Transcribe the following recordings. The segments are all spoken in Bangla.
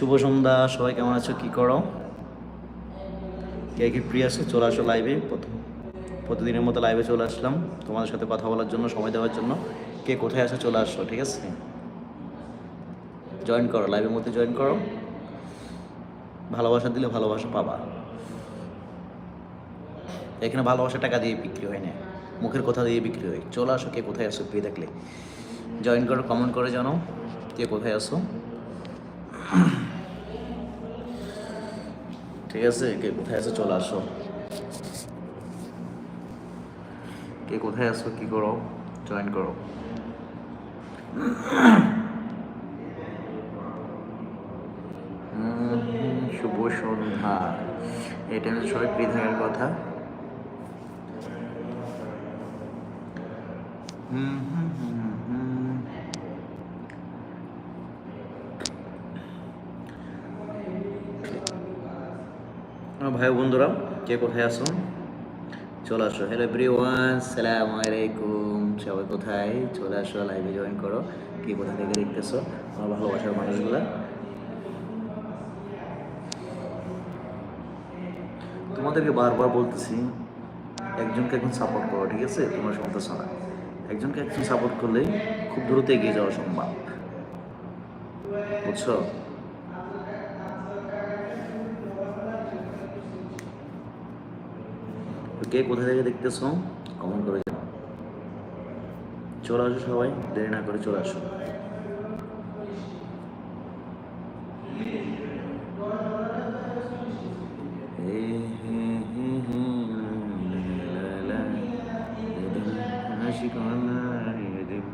শুভ সন্ধ্যা, সবাই কেমন আছো? কি করো? কে কি ফ্রি আছো? চলে আসো লাইভে প্রথম প্রতিদিনের মতো লাইভে চলে আসলাম। তোমাদের সাথে কথা বলার জন্য, সময় দেওয়ার জন্য। কে কোথায় আসো চলে আসো, ঠিক আছে? জয়েন করো লাইভের মধ্যে জয়েন করো। ভালোবাসা দিলে ভালোবাসা পাবা। এখানে ভালোবাসা টাকা দিয়ে বিক্রি হয় না। মুখের কথা দিয়ে বিক্রি হয়। চলে আসো, কে কোথায় আসো ফ্রি থাকলে জয়েন করো কমেন্ট করে জানো কে কোথায় আসো ঠিক আছে? কে কোথায় আছো? চলে আসো। কে কোথায় আছো? কি করো? জয়েন করো। শুভ সন্ধ্যা। এই টাইমে সবাই ফ্রি থাকার কথা হুম হুম। ভাই বন্ধুরা, কে কোথায় আসো চলে আসো। হ্যালো এভরিওয়ান সালাম আলাইকুম। সবাই কোথায়? চলে আসো লাইভে জয়েন করো। কে কোথা থেকে দেখতেছো? আমার ভালোবাসার মানুষগুলা। তোমাদেরকে বারবার বলতেছি, একজনকে একজন সাপোর্ট করো, ঠিক আছে? তোমরা শুনতেছ না। একজনকে একজন সাপোর্ট করলেই খুব দ্রুত এগিয়ে যাওয়া সম্ভব। বুঝছ? কে কোথা থেকে দেখতেছো? কমেন্ট করে জানাও। চলে আসো সবাই, দেরি না করে চলে আসো। হে হে হে হে লা লা এদিন আশিকানা এদিন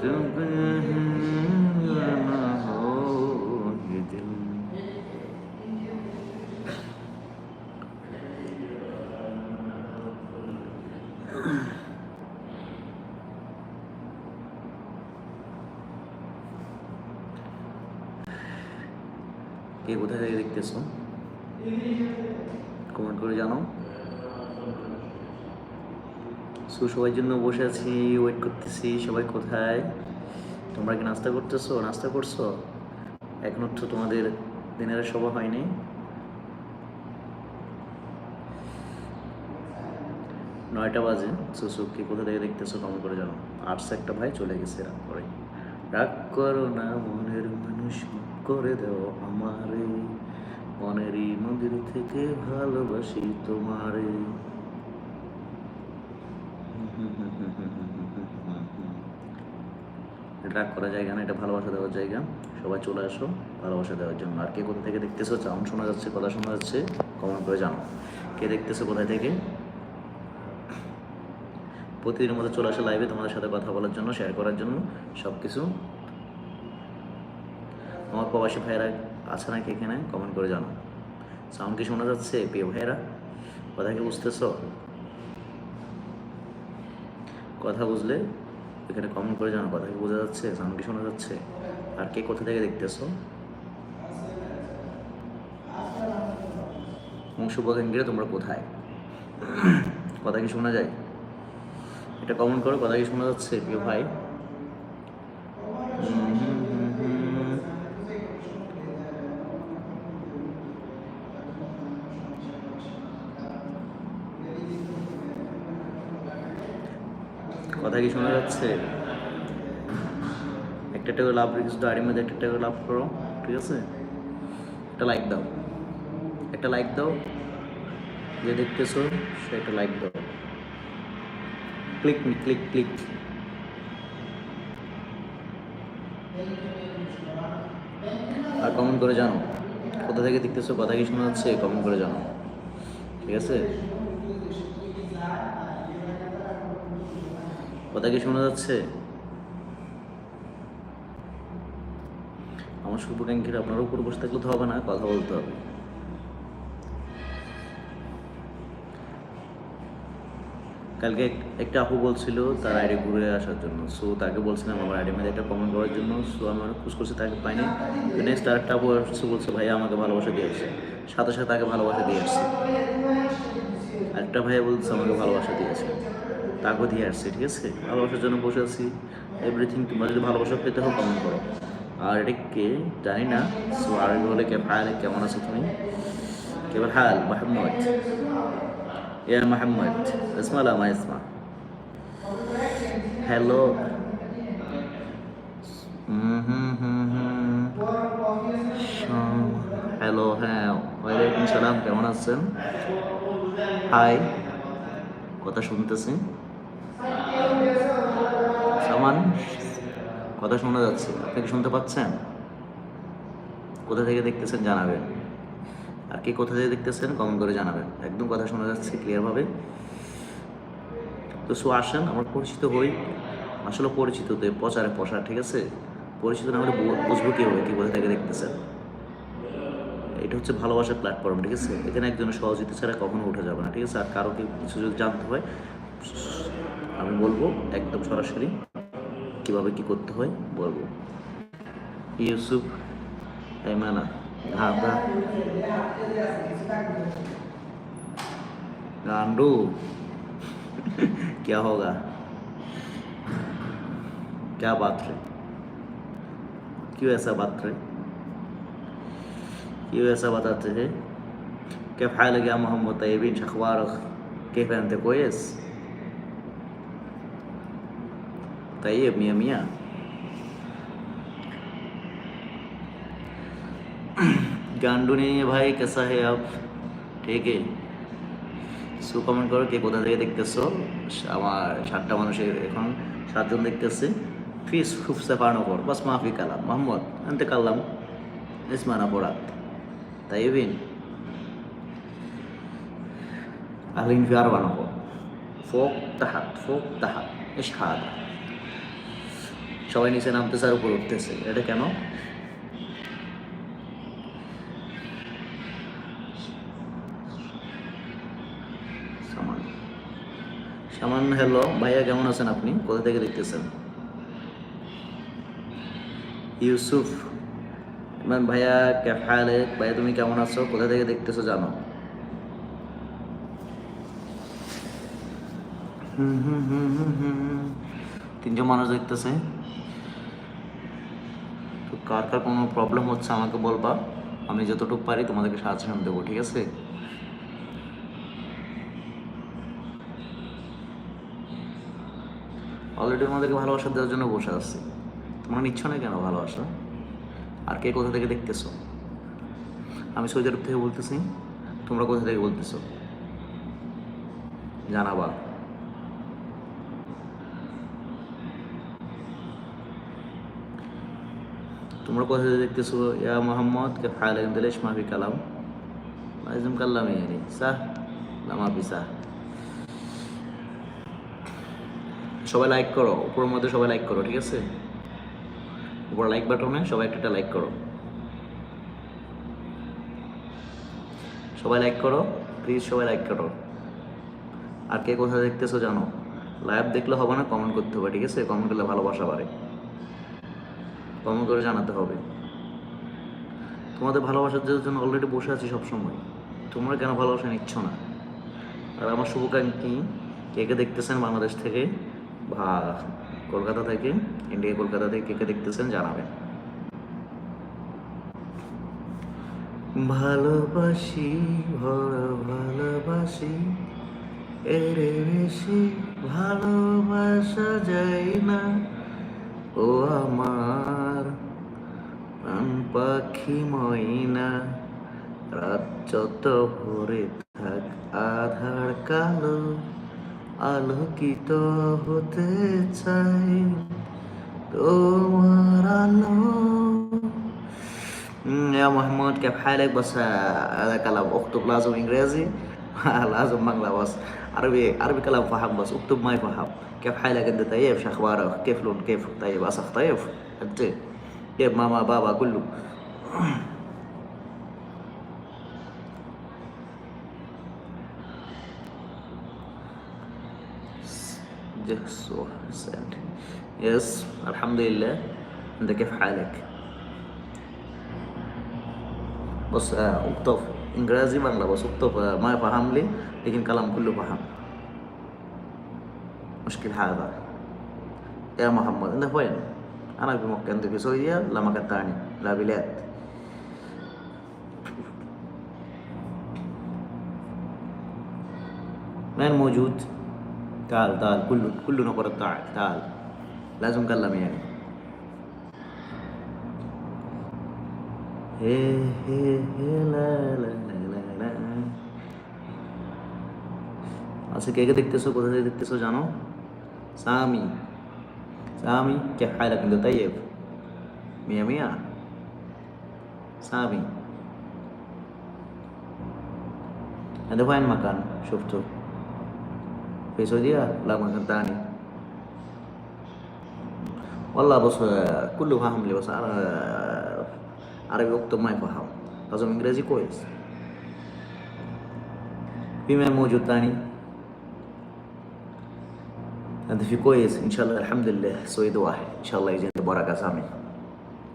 তুমি না হো এদিন কে কোথা থেকে দেখতেছো? কমেন্ট করে জানাও। সো সবার জন্য বসে আছি ওয়েট করতেছি, সবাই কোথায়? তোমরা কি নাস্তা করতেছো? নাস্তা করছ? এখনও তো তোমাদের দিনের সভা হয়নি। নয়টা বাজে। সুসু কি কোথা থেকে দেখতেছো কমেন্ট করে জানো আর্টস একটা ভাই চলে গেছে রাগ করে। রাগ করো না, মনের মানুষ করে দাও আমারে। মনেরই মন্দির থেকে ভালোবাসি তোমারে। রাগ করা জায়গা না, এটা ভালোবাসা দেওয়ার জায়গা। সবাই চলে আসো, ভালোবাসা দেওয়ার জন্য। আর কে কোথা থেকে দেখতেছো? চাউন শোনা যাচ্ছে, কথা শোনা যাচ্ছে কমেন্ট করে জানো কে দেখতেছো কোথায় থেকে? প্রতিদিনের মতো চলে আসে লাইভে তোমাদের সাথে কথা বলার জন্য শেয়ার করার জন্য সব কিছু আমার প্রবাসী ভাইয়েরা আছে নাকি এখানে? কমেন্ট করে জানো সাউন্ড কি শোনা যাচ্ছে, প্রিয় ভাইয়েরা? কথা কি বুঝতেছ? কথা বুঝলে এখানে কমেন্ট করে জানো কথা কি বোঝা যাচ্ছে সাউন্ড কি শোনা যাচ্ছে? আর কে কোথা থেকে দেখতেছো? এবং শুভাকাঙ্ক্ষীরা তোমরা কোথায়? কথা কি শোনা যায়? এটা কমেন্ট করো, কথা কি শোনা যাচ্ছে, প্রিয় ভাই হুম, হুম, হুম, হুম। কথা কি শোনা যাচ্ছে? একটা করে লাভ রেখেছো গাড়ির মধ্যে একটা করে লাভ করো, ঠিক আছে? একটা লাইক দাও। একটা লাইক দাও, যে দেখতেছো, সে একটা লাইক দাও। ক্লিক ক্লিক ক্লিক আর কমেন্ট করে জানো কোথা থেকে দেখতেছো, কথা কি শোনা যাচ্ছে কমেন্ট করে জানো ঠিক আছে? কথা কি শোনা যাচ্ছে? আমার শুভাকাঙ্ক্ষীরা আপনার উপর বসে থাকলে তো হবে না, কথা বলতে হবে। কালকে এক- একটা আপু বলছিল তার আইডি ঘুরে আসার জন্য। সো তাকে বলছিলাম আমার আইডি মধ্যে একটা কমেন্ট করার জন্য। সো আমার খুশ করছি, তাকে পাইনি। নেক্সট আর একটা আপু বলছে ভাই আমাকে ভালোবাসা দিয়ে আসছে। সাথে সাথে তাকে ভালোবাসা দিয়ে আসছে। আরেকটা ভাইয়া বলছে, আমাকে ভালোবাসা দিয়েছে তাকেও দিয়ে আসছে, ঠিক আছে? ভালোবাসার জন্য বসে আছি। এভরিথিং তোমরা যদি ভালোবাসা পেতে হোক কমেন্ট করো। আর এটা কে? জানি না। সো আরবি বলে কে ভাই কেমন আছো তুমি? কেবল হাল মাহমুদ ইয়া মাহমুদ ইসমা লা মা ইসমা। হ্যালো হ্যালো হ্যাঁ। ওয়ালাইকুম সালাম। কেমন আছেন? হাই কথা শুনতেছি। সামান কথা শোনা যাচ্ছে। আপনি কি শুনতে পাচ্ছেন? কোথা থেকে দেখতেছেন জানাবেন। আর কি কোথা থেকে দেখতেছেন কমেন্ট করে জানাবেন। একদম কথা শোনা যাচ্ছে ক্লিয়ারভাবে তো সো আসেন, আমরা পরিচিত হই। আসলে পরিচিত তো, প্রচারে প্রসার, ঠিক আছে? পরিচিত না হলে বুঝব কি হবে, কি কোথা থেকে দেখতেছেন। এটা হচ্ছে ভালোবাসার প্ল্যাটফর্ম ঠিক আছে? এখানে একজনের সহযোগিতা ছাড়া কখনো উঠে যাবে না, ঠিক আছে? আর কারও কিছু যদি জানতে হয় আমি বলব একদম সরাসরি কীভাবে কি করতে হয় বলব। ইউসুফ হেমানা ঘাবড়া গান্ডু ক্যা হোগা, ক্যা বাত রে, কেউ এসা বাত রে, কেউ এসা বাত আছে হে কে ভাই লাগে মোহাম্মদ এবিন শখবার কে ফেনতে কয়েস طيب مية مية গান ডুনিয়ে ভাই কেসা হে আপ ঠিক সো কমেন্ট করো কে কোথা থেকে দেখতেছো আমার সাতটা মানুষের এখন সাতজন দেখতেছে ফিস খুবসে কর বাস মাফি কালাম মোহাম্মদ আনতে কালাম ইসমান অপরাধ তাই বিন আলিন ফি আর কর ফোক তাহাত ফোক তাহাত ইস হাদা সবাই নিচে নামতেছে আর উপর উঠতেছে। এটা কেন? সামান। হ্যালো ভাইয়া কেমন আছেন আপনি? কোথা থেকে দেখতেছেন? ইউসুফ। ইমান ভাইয়া ক্যাফ হালেক ভাইয়া, তুমি কেমন আছো? কোথা থেকে দেখতেছো জানো? হুম হুম হুম হুম হুম। তিনজন মানুষ দেখতেছে। কার কার কোনো প্রবলেম হচ্ছে আমাকে বলবা। আমি যতটুকু পারি তোমাদেরকে সাজেশন দেবো, ঠিক আছে? অলরেডি আমাদেরকে ভালোবাসা দেওয়ার জন্য বসে আছি। তোমরা নিচ্ছ না কেন ভালোবাসা? আর কে কোথা থেকে দেখতেছো? আমি সৌদি আরব থেকে বলতেছি, তোমরা কোথা থেকে বলতেছো? জানাবা। তোমরা কথা দেখতেছো? ইয়া মোহাম্মদ, কে ফায়াল আলম দিলেশ মাফি কালাম। আজম কাল্লাম ইয়ানি সাহ লামাবি সাহ। সবাই লাইক করো, উপরের মধ্যে সবাই লাইক করো, ঠিক আছে? উপর লাইক বাটনে সবাই একটা লাইক করো। সবাই লাইক করো প্লিজ সবাই লাইক করো। আর কে কোথায় দেখতেছো জানো? লাইভ দেখলে হবে না কমেন্ট করতে হবে, ঠিক আছে? কমেন্ট করলে ভালোবাসা বাড়ে। কমেন্ট করে জানাতে হবে। তোমাদের ভালোবাসার জন্য অলরেডি বসে আছি সবসময়। তোমরা কেন ভালোবাসা নিচ্ছ না? আর আমার শুভকাঙ্ক্ষী কে? দেখতেছেন বাংলাদেশ থেকে? বা কলকাতা থেকে? ইন্ডিয়া কলকাতা থেকে কে কে দেখতেছেন জানাবেন। ভালোবাসি ভালোবাসি, এর বেশি ভালোবাসা যায় না। ও আমার প্রাণ পাখি ময়না রাত যত ভরে থাক আধার কালো আলোকিত হতে চাই তোমার আলো مم، يا محمود كيف حالك بس آه، هذا كلام اكتب لازم انجليزي لازم بنغلا بس عربي عربي كلام فهم بس اكتب ما يفهم كيف حالك انت طيب شو اخبارك كيف لون كيف طيب اصح طيب انت كيف ماما بابا كله yes الحمد لله. أنت كيف حالك؟ آه، اكتب إنجليزي بنغلا بس اكتب آه، ما يفهم لي لكن كلام كله فهم. مشكل هذا. يا محمد أنت وين انا في مكه انت في سعوديه لا مكان ثاني لا بلاد من موجود تعال تعال كله كله نفر تعال تعال لازم نكلم يعني هي هي هي لا لا لا لا আচ্ছা কে কে দেখতেছো কোথা থেকে দেখতেছো জানো সামি سامي كيف حالك انت طيب. مية مية. سامي. هذا وين مكان شفته؟ في السعودية لا مكان ثاني. والله بص كله فاهم لي بس آه، عربي وقته ما يفهم لازم إنجليزي كويس. في مين موجود ثاني؟ هذا في كويس. إن شاء الله الحمد لله. سويد واحد. إن شاء الله يجي بركة سامي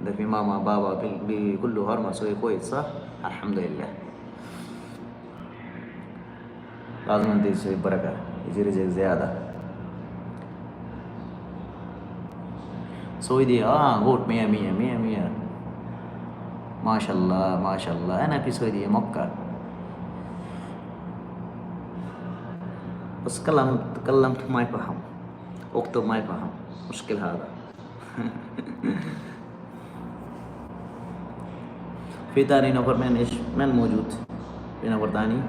هذا في ماما بابا بي- بي- كله هرمة. سوي كويس صح؟ الحمد لله. لازم أنت تسوي بركة. يجي رزق زيادة. سويدي آه غوت مية مية مية مية. ما شاء الله ما شاء الله. أنا في سويدية مكة. بس كلمت تكلمت ما يفهم اكتب ما يفهم مشكل هذا في تاني نفر من ايش من موجود في نفر تاني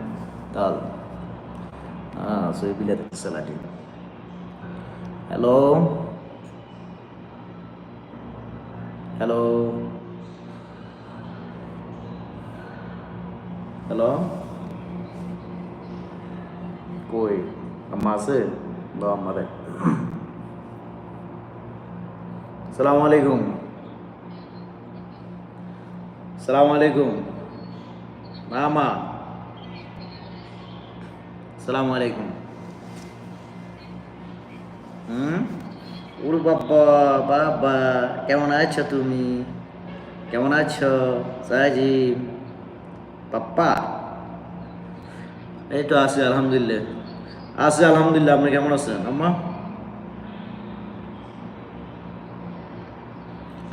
تعال اه سوي بلاد اتصالات هلو হ্যালো হ্যালো কই আম্মা আছে বা আম্মারে সালাম আলাইকুম সালাম আলাইকুম মামা। সালাম আলাইকুম হুম? ওর বাবা বাবা, কেমন আছো তুমি? কেমন আছো? সাজিব পাপ্পা। এই তো আছি, আলহামদুলিল্লাহ। আছি, আলহামদুলিল্লাহ, আপনি কেমন আছেন? আম্মা?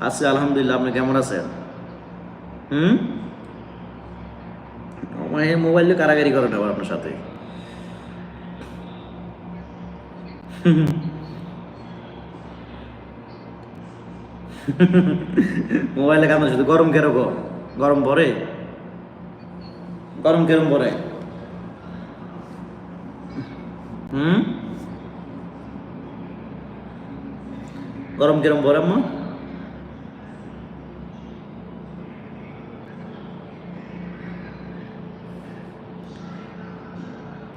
আছি, আলহামদুলিল্লাহ, আপনি কেমন আছেন? হুম? এই মোবাইলে কারাগারি করেন আবার আপনার সাথে। মোবাইলে কাম শুধু, গরম কেরকম? গরম পরে? গরম কেরম পরে? হুম? গরম কেরম পরে, আম্মা?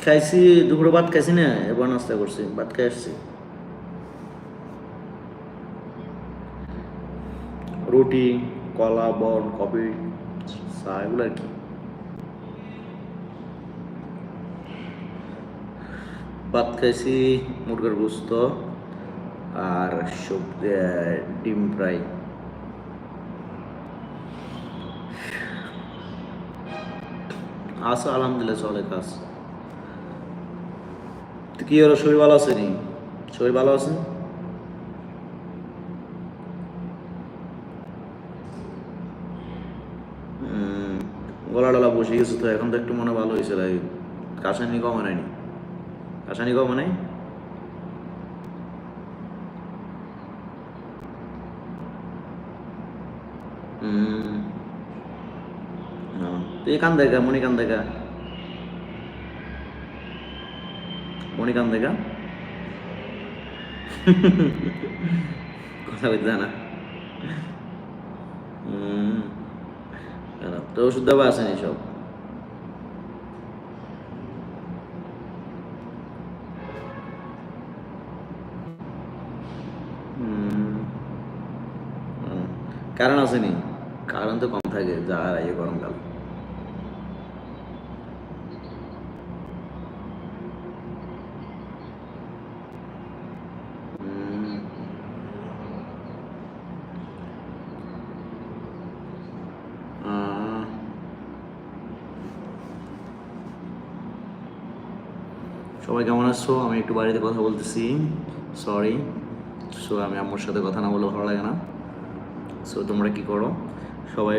খাইছি, দুপুরে ভাত খাইছি না, এবার নাস্তা করছি, ভাত খাই আসছি। রুটি, কলা, বন কফি চা, এগুলো আর কি। ভাত খাইছি, মুরগের গোস্ত আর সবজি ডিম ফ্রাই। আছে আলহামদুলিল্লাহ, চলে কাজ। কি হলো? শরীর ভালো আছে নি? শরীর ভালো আছে? গলা টলা বসে গেছে তো, এখন তো একটু মনে ভালো হয়েছে লাই কাশানি কমে নাইনি কাশানি কমে হুম তুই কান দেখা মনি কান দেখা মনি দেখা কথা বলতে না হুম তো ওষুধ দেওয়া আসেনি সব। কারণ আসেনি কারণ তো কম থাকে, যা আর ইয়ে গরমকাল হুম। আহ। সবাই কেমন আছো? আমি একটু বাড়িতে কথা বলতেছি। সরি সো আমি আম্মুর সাথে কথা না বলে ভালো লাগে না। সো তোমরা কি করো? সবাই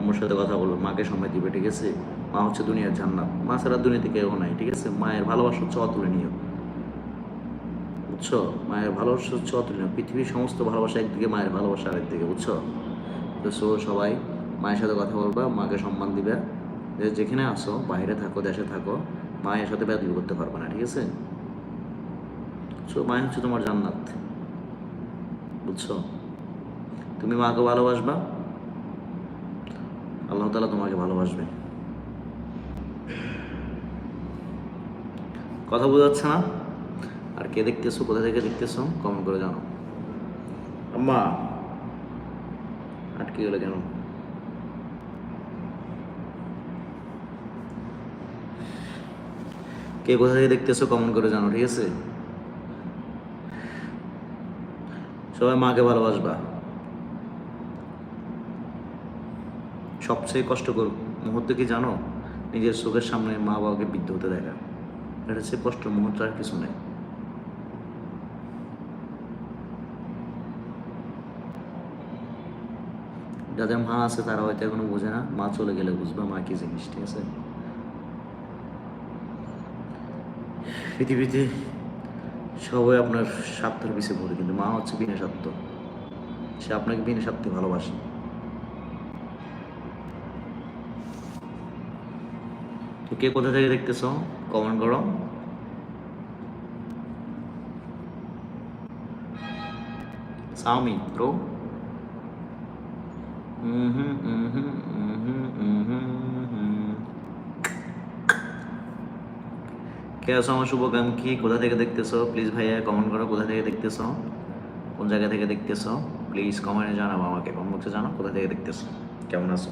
আমার সাথে কথা বলো। মাকে সময় দিবে, ঠিক আছে? মা হচ্ছে দুনিয়ার জান্নাত। মা ছাড়া দুনিয়াতে কেউ নাই, ঠিক আছে? মায়ের ভালোবাসা হচ্ছে অতুলনীয় বুঝছ? মায়ের ভালোবাসা হচ্ছে অতুলনীয় পৃথিবীর সমস্ত ভালোবাসা একদিকে, মায়ের ভালোবাসা আরেকদিকে বুঝছ? তো সো সবাই মায়ের সাথে কথা বলবা, মাকে সম্মান দিবে। যে যেখানে আসো বাইরে থাকো, দেশে থাকো। মায়ের সাথে ব্যাধি করতে পারবে না, ঠিক আছে? সো মায় হচ্ছে তোমার জান্নাত, বুঝছ? তুমি মাকে ভালোবাসবা, আল্লাহ তালা তোমাকে ভালোবাসবে। কথা বোঝা যাচ্ছে না? আর কে দেখতেছো কোথা থেকে দেখতেছো কমেন্ট করে জানো আম্মা, আটকে গেলে কেন? কে কোথা থেকে দেখতেছো? কমেন্ট করে জানো, ঠিক আছে? সবাই মাকে ভালোবাসবা। সবচেয়ে কষ্টকর মুহূর্ত কি জানো? নিজের চোখের সামনে মা বাবাকে বৃদ্ধ হতে দেখা। এটা হচ্ছে কষ্ট মুহূর্ত আর কিছু নেই। যাদের মা আছে তারা হয়তো এখনও বোঝে না, মা চলে গেলে বুঝবে মা কি জিনিস, ঠিক আছে? পৃথিবীতে সবাই আপনার স্বার্থের পিছিয়ে পড়ে, কিন্তু মা হচ্ছে বিনা স্বার্থ। সে আপনাকে বিনা স্বার্থে ভালোবাসে। তো কে কোথা থেকে দেখতেছো? কমেন্ট করো। সামি ব্রো কে আছো আমার শুভকাঙ্ক্ষী কোথা থেকে দেখতেছো? প্লিজ ভাইয়া কমেন্ট করো, কোথা থেকে দেখতেছো? কোন জায়গা থেকে দেখতেছো? প্লিজ কমেন্টে জানাব আমাকে কমেন্ট বক্সে জানাও, কোথা থেকে দেখতেছো? কেমন আছো?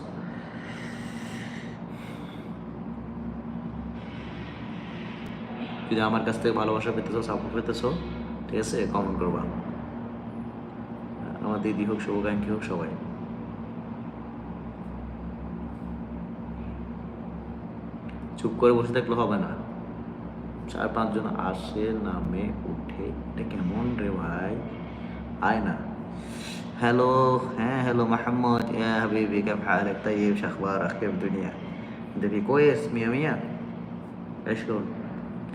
যদি আমার কাছ থেকে ভালোবাসা পেতেছো সাপোর্ট পেতেছো, ঠিক আছে কমেন্ট করবা। আমার দিদি হোক শুভকাঙ্ক্ষী হোক, সবাই। চুপ করে বসে থাকলে হবে না। চার পাঁচজন আসে নামে উঠে এটা কেমন রে ভাই আয় না হ্যালো হ্যাঁ হ্যালো محمد يا حبيبي كيف حالك طيب شو اخبارك كيف الدنيا انت في كويس مية مية ايش شلون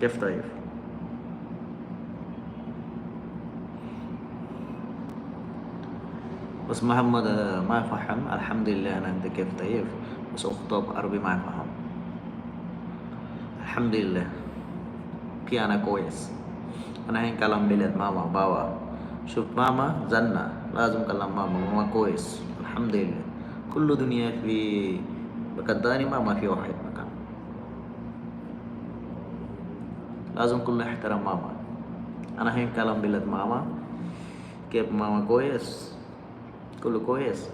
كيف طيب بس محمد آه، ما فهم الحمد لله انا انت كيف طيب بس اخطب عربي ما فهم الحمد لله في انا كويس انا هين كلام بلاد ماما بابا شوف ماما زنا لازم كلام ماما ماما كويس الحمد لله كل دنيا في بقداني ما ما في واحد مكان لازم كله يحترم ماما انا هين كلام بلاد ماما كيف ماما كويس كله كويس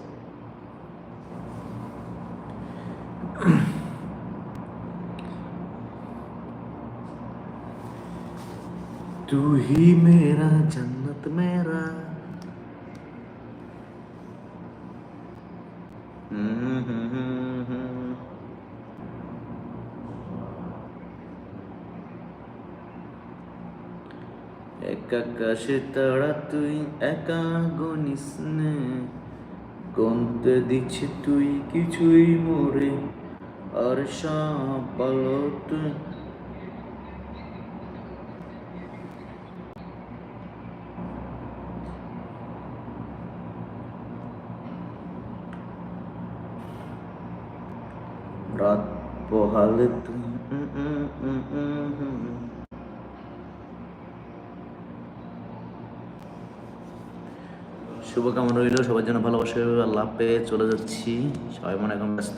तू ही मेरा जन्नत मेरा এক আকাশে তারা তুই একা গনিস নে গন্তে দিচ্ছি তুই কিছুই মরে আর সব বলো তুই উম। শুভকামনা রইল সবার জন্য ভালোবাসা। আল্লাহ পেয়ে চলে যাচ্ছি সবাই মনে এখন ব্যস্ত